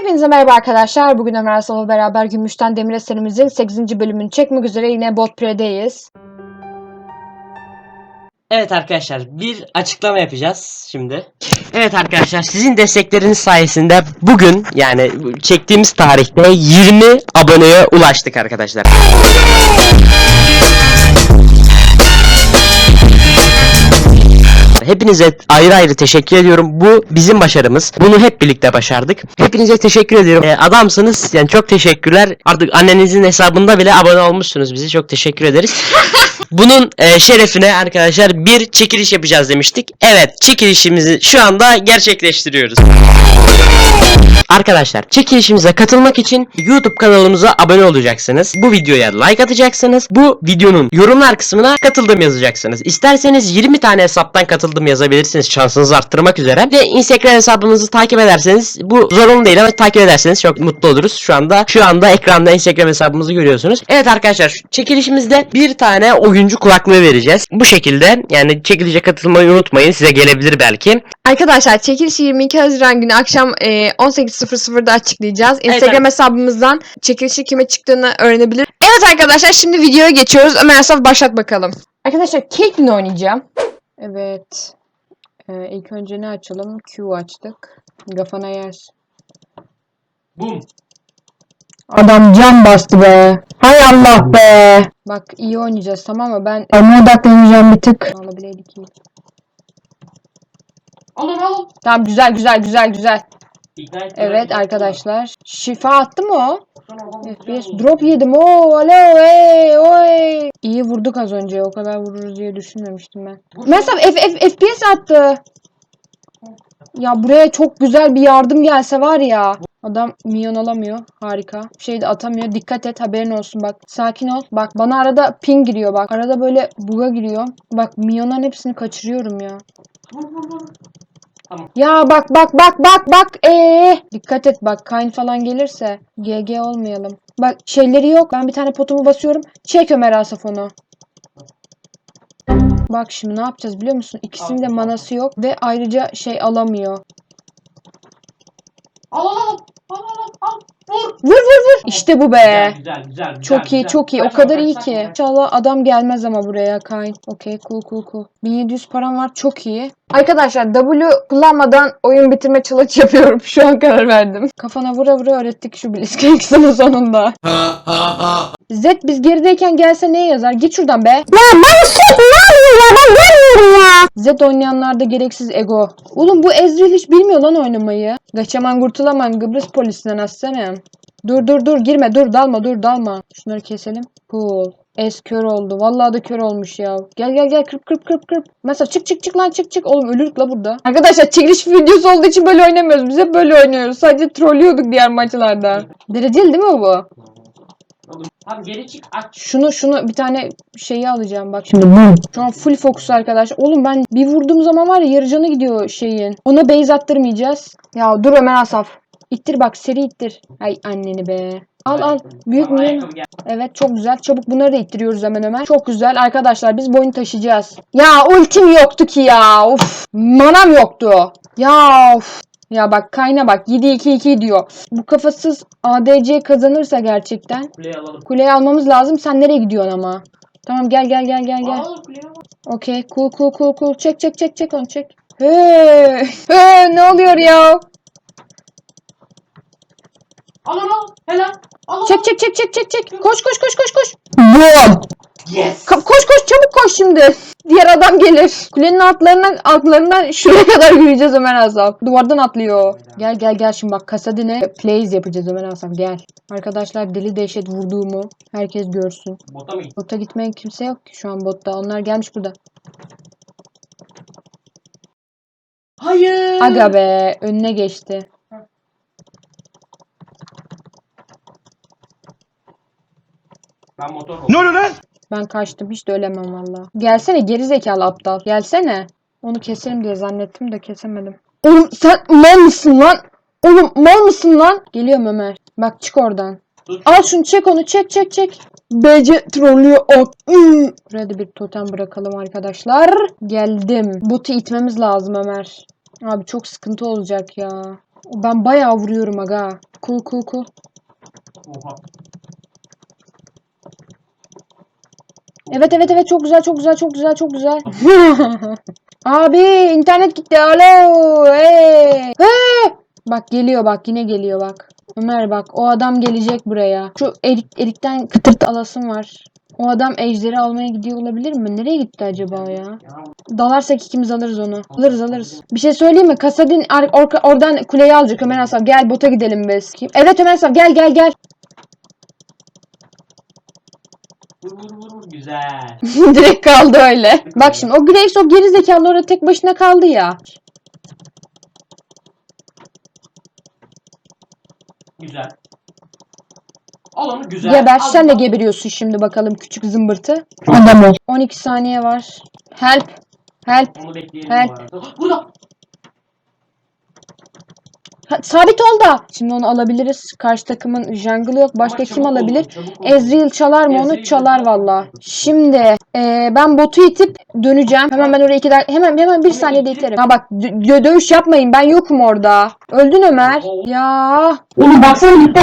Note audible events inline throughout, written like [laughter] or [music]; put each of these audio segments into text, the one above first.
Hepinize merhaba arkadaşlar. Bugün Ömer Asal'la beraber Gümüşten Demir Eserimizin 8. bölümünü çekmek üzere yine Bot Pre'deyiz. Evet arkadaşlar bir açıklama yapacağız şimdi. [laughs] Evet arkadaşlar sizin destekleriniz sayesinde bugün yani çektiğimiz tarihte 20 aboneye ulaştık arkadaşlar. [laughs] Hepinize ayrı ayrı teşekkür ediyorum. Bu bizim başarımız. Bunu hep birlikte başardık. Hepinize teşekkür ediyorum. Ee, adamsınız. Yani çok teşekkürler. Artık annenizin hesabında bile abone olmuşsunuz bizi. Çok teşekkür ederiz. [laughs] Bunun e, şerefine arkadaşlar bir çekiliş yapacağız demiştik. Evet çekilişimizi şu anda gerçekleştiriyoruz. Arkadaşlar çekilişimize katılmak için YouTube kanalımıza abone olacaksınız. Bu videoya like atacaksınız. Bu videonun yorumlar kısmına katıldım yazacaksınız. İsterseniz 20 tane hesaptan katıldım yazabilirsiniz şansınızı arttırmak üzere. Ve Instagram hesabınızı takip ederseniz bu zorunlu değil ama takip ederseniz çok mutlu oluruz. Şu anda şu anda ekranda Instagram hesabımızı görüyorsunuz. Evet arkadaşlar çekilişimizde bir tane oyuncu kulaklığı vereceğiz. Bu şekilde yani çekilişe katılmayı unutmayın. Size gelebilir belki. Arkadaşlar çekilişi 22 Haziran günü akşam e, 18.00'da açıklayacağız. Instagram evet. hesabımızdan çekilişi kime çıktığını öğrenebilir. Evet arkadaşlar şimdi videoya geçiyoruz. Ömer Asaf başlat bakalım. Arkadaşlar Caitlyn oynayacağım. Evet. Ee, ilk önce ne açalım? Q açtık. Gafana yer. Bum. Adam can bastı be. Hay Allah be. Bak iyi oynayacağız tamam mı? Ben ona odaklanacağım bir tık. Alabileydik iyi. Alın alın. Tamam güzel güzel güzel güzel. Evet arkadaşlar. Şifa attı mı o? FPS drop yedim. Oo alo ey oy. İyi vurduk az önce. O kadar vururuz diye düşünmemiştim ben. Mesela F, F, FPS attı. Ya buraya çok güzel bir yardım gelse var ya. Adam minyon alamıyor. Harika. Bir şey de atamıyor. Dikkat et haberin olsun bak. Sakin ol. Bak bana arada ping giriyor bak. Arada böyle buga giriyor. Bak minyonların hepsini kaçırıyorum ya. Ya bak bak bak bak bak. Ee, dikkat et bak. Kayn falan gelirse GG olmayalım. Bak şeyleri yok. Ben bir tane potumu basıyorum. Çek Ömer Asaf onu. Bak şimdi ne yapacağız biliyor musun? İkisinin de manası yok ve ayrıca şey alamıyor. Al al al. Al al al. Vur. Vur vur vur. İşte bu be. Güzel güzel güzel. Çok iyi, çok iyi. O kadar iyi ki. İnşallah adam gelmez ama buraya Kayn. Okey, cool cool cool. 1700 param var. Çok iyi. Arkadaşlar W kullanmadan oyun bitirme challenge yapıyorum. [laughs] Şu an karar verdim. Kafana vura vura öğrettik şu Blitzcrank'sını sonunda. Z biz gerideyken gelse neye yazar? Git şuradan be. Ya ben sürekli ne yapıyorum ya? Ben görmüyorum ya. Z oynayanlarda gereksiz ego. Oğlum bu Ezreal hiç bilmiyor lan oynamayı. Kaçaman kurtulaman Kıbrıs polisinden aslanım. Dur dur dur girme dur dalma dur dalma. Şunları keselim. Cool. Es kör oldu. Vallahi da kör olmuş ya. Gel gel gel kırp kırp kırp kırp. Mesela çık çık çık lan çık çık. Oğlum ölürük la burada. Arkadaşlar çekiliş videosu olduğu için böyle oynamıyoruz. Biz hep böyle oynuyoruz. Sadece trollüyorduk diğer maçlarda. Dereceli değil mi bu? Tamam geri çık aç. Şunu şunu bir tane şeyi alacağım bak şimdi bu. Şu an full fokus arkadaş. Oğlum ben bir vurduğum zaman var ya yarı canı gidiyor şeyin. Ona base attırmayacağız. Ya dur Ömer Asaf. İttir bak seri ittir. Ay anneni be. Al al. Büyük mü? Evet çok güzel. Çabuk bunları da ittiriyoruz hemen hemen. Çok güzel. Arkadaşlar biz boyun taşıyacağız. Ya ultim yoktu ki ya. Of. Manam yoktu. Ya of. Ya bak kayna bak 7-2-2 diyor. Bu kafasız ADC kazanırsa gerçekten. Kuleyi alalım. Kuleyi almamız lazım. Sen nereye gidiyorsun ama? Tamam gel gel gel gel gel. Al kuleyi al. Okey cool cool cool cool. Çek çek çek çek onu çek. Hey. Hey, ne oluyor ya? Al al al. Helal. Al al. Çek çek çek çek çek çek. Koş koş koş koş koş. Yes. Ka- koş koş çabuk koş şimdi. Diğer adam gelir. Kulenin altlarından altlarından şuraya [laughs] kadar yürüyeceğiz Ömer Asaf. Duvardan atlıyor. Gel gel gel şimdi bak kasadine plays yapacağız Ömer Asaf gel. Arkadaşlar deli dehşet vurduğumu herkes görsün. Bota mı? Bota gitmeyen kimse yok ki şu an botta. Onlar gelmiş burada. Hayır. Aga be önüne geçti. Ben motor Ne oluyor lan? Ben kaçtım hiç de ölemem valla. Gelsene geri zekalı aptal. Gelsene. Onu keserim diye zannettim de kesemedim. Oğlum sen mal mısın lan? Oğlum mal mısın lan? Geliyorum Ömer. Bak çık oradan. Dur. Al şunu çek onu çek çek çek. BC trollüyor. ok. Buraya da bir totem bırakalım arkadaşlar. Geldim. Botu itmemiz lazım Ömer. Abi çok sıkıntı olacak ya. Ben bayağı vuruyorum aga. Cool cool cool. Oha. Evet evet evet çok güzel çok güzel çok güzel çok güzel. [laughs] Abi internet gitti. Alo. Hey. Hey. Bak geliyor bak yine geliyor bak. Ömer bak o adam gelecek buraya. Şu erik, erikten kıtırt alasım var. O adam ejderi almaya gidiyor olabilir mi? Nereye gitti acaba ya? Dalarsak ikimiz alırız onu. Alırız alırız. Bir şey söyleyeyim mi? Kasadin orka- oradan kuleyi alacak Ömer Asaf. Gel bota gidelim biz. Kim? Evet Ömer Asaf gel gel gel. Vur vur vur vur güzel. [laughs] Direkt kaldı öyle. Bak şimdi o Graves o geri zekalı orada tek başına kaldı ya. Güzel. Al onu güzel. Geber. Al Sen de bunu. geberiyorsun şimdi bakalım küçük zımbırtı. Adam ol. 12 saniye var. Help. Help. Onu bekleyelim Evet. bu arada. [gasps] Burada. Ha, sabit ol da. Şimdi onu alabiliriz. Karşı takımın jungle yok. Başka Ama kim alabilir? Ezreal çalar mı onu? Çalar valla. Şimdi eee, ben botu itip döneceğim. Hemen ben oraya iki dakika hemen hemen bir saniyede iterim. Ha bak dö- dö- dövüş yapmayın. Ben yokum orada. Öldün Ömer. Ya. Oğlum baksana gitti.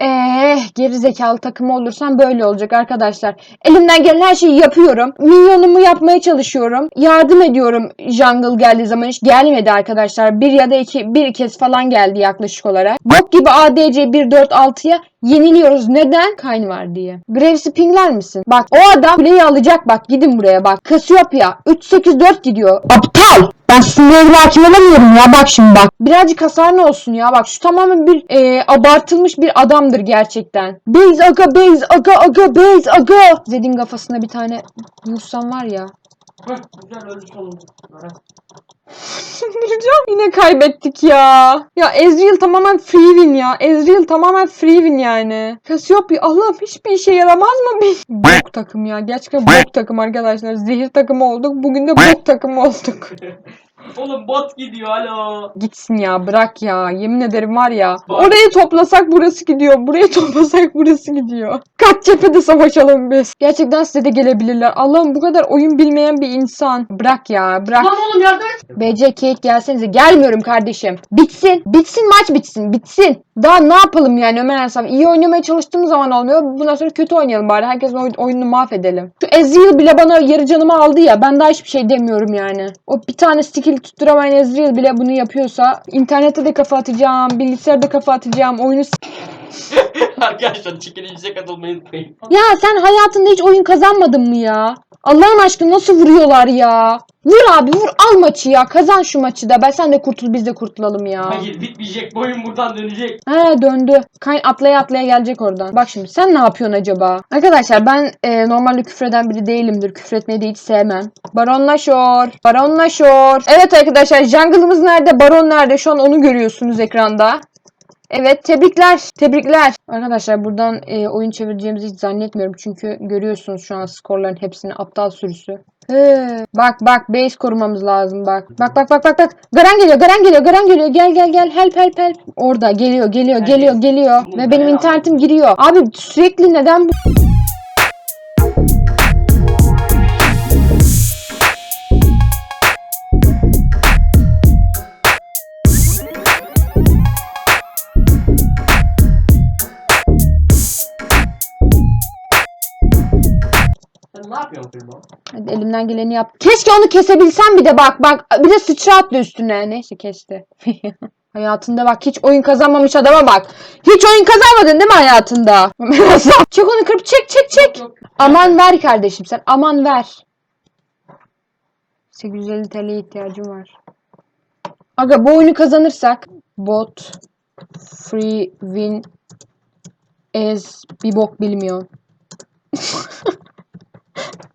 Eh geri zekalı takımı olursam böyle olacak arkadaşlar. Elimden gelen her şeyi yapıyorum. Milyonumu yapmaya çalışıyorum. Yardım ediyorum jungle geldiği zaman hiç gelmedi arkadaşlar. Bir ya da iki bir kez falan geldi yaklaşık olarak. Bok gibi ADC 1-4-6'ya yeniliyoruz. Neden? Kayn var diye. Graves'i pingler misin? Bak o adam kuleyi alacak bak gidin buraya bak. Cassiopeia 3-8-4 gidiyor. Aptal! Ben sinirlerime hakim olamıyorum ya bak şimdi bak. Birazcık hasar ne olsun ya bak şu tamamen bir e, abartılmış bir adamdır gerçekten. Base aga base aga aga base aga. Zed'in kafasına bir tane vursam var ya. Heh, güzel öldü sonunda. Ara. Sinireceğim. Yine kaybettik ya. Ya Ezreal tamamen free win ya. Ezreal tamamen free win yani. Cassiopeia Allah'ım hiçbir işe yaramaz mı bir? Bok takım ya. Gerçekten bok takım arkadaşlar. Zehir takımı olduk. Bugün de bok takımı olduk. [laughs] Oğlum bot gidiyor alo. Gitsin ya bırak ya. Yemin ederim var ya. Orayı toplasak burası gidiyor. Burayı toplasak burası gidiyor. Kaç cephede savaşalım biz. Gerçekten size de gelebilirler. Allah'ım bu kadar oyun bilmeyen bir insan. Bırak ya bırak. Lan oğlum yardım et. BC Kate gelsenize. Gelmiyorum kardeşim. Bitsin. Bitsin maç bitsin. Bitsin. Daha ne yapalım yani Ömer Asaf? İyi oynamaya çalıştığımız zaman olmuyor. Bundan sonra kötü oynayalım bari. Herkes oy- oyununu mahvedelim. Şu Ezreal bile bana yarı canımı aldı ya. Ben daha hiçbir şey demiyorum yani. O bir tane skill tutturamayan Ezreal bile bunu yapıyorsa internette de kafa atacağım. Bilgisayarda kafa atacağım. Oyunu [laughs] Arkadaşlar çekilişe katılmayı unutmayın. Ya sen hayatında hiç oyun kazanmadın mı ya? Allah'ın aşkına nasıl vuruyorlar ya? Vur abi vur al maçı ya. Kazan şu maçı da. Ben sen de kurtul biz de kurtulalım ya. Hayır bitmeyecek. Bu oyun buradan dönecek. He döndü. Kayn atlaya atlaya gelecek oradan. Bak şimdi sen ne yapıyorsun acaba? Arkadaşlar ben e, normalde küfreden biri değilimdir. Küfretmeyi de hiç sevmem. Baronlaşor. Baronlaşor. Evet arkadaşlar jungle'ımız nerede? Baron nerede? Şu an onu görüyorsunuz ekranda. Evet tebrikler. Tebrikler. Arkadaşlar buradan e, oyun çevireceğimizi hiç zannetmiyorum. Çünkü görüyorsunuz şu an skorların hepsini aptal sürüsü. He, bak bak base korumamız lazım bak. Bak bak bak bak bak. Garan geliyor, Garan geliyor, Garan geliyor. Gel gel gel. Help help help. Orada geliyor, geliyor, geliyor, geliyor. Ve benim internetim giriyor. Abi sürekli neden bu? Sen ne yapıyorsun Firmo? Hadi elimden geleni yap. Keşke onu kesebilsem bir de bak bak. Bir de sıçra attı üstüne. Neyse kesti. [laughs] Hayatında bak hiç oyun kazanmamış adama bak. Hiç oyun kazanmadın değil mi hayatında? [laughs] çek onu kırp çek çek çek. Yok. Aman ver kardeşim sen. Aman ver. 850 TL'ye ihtiyacım var. Aga bu oyunu kazanırsak bot free win as bir bok bilmiyor.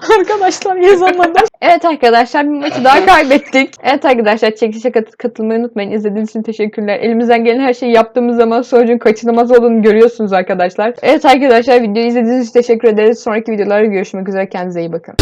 [laughs] Arkadaşlar yazamadım. evet arkadaşlar bir maçı daha kaybettik. Evet arkadaşlar çekilişe kat- katılmayı unutmayın. İzlediğiniz için teşekkürler. Elimizden gelen her şeyi yaptığımız zaman sonucun kaçınılmaz olduğunu görüyorsunuz arkadaşlar. Evet arkadaşlar videoyu izlediğiniz için teşekkür ederiz. Sonraki videolarda görüşmek üzere. Kendinize iyi bakın.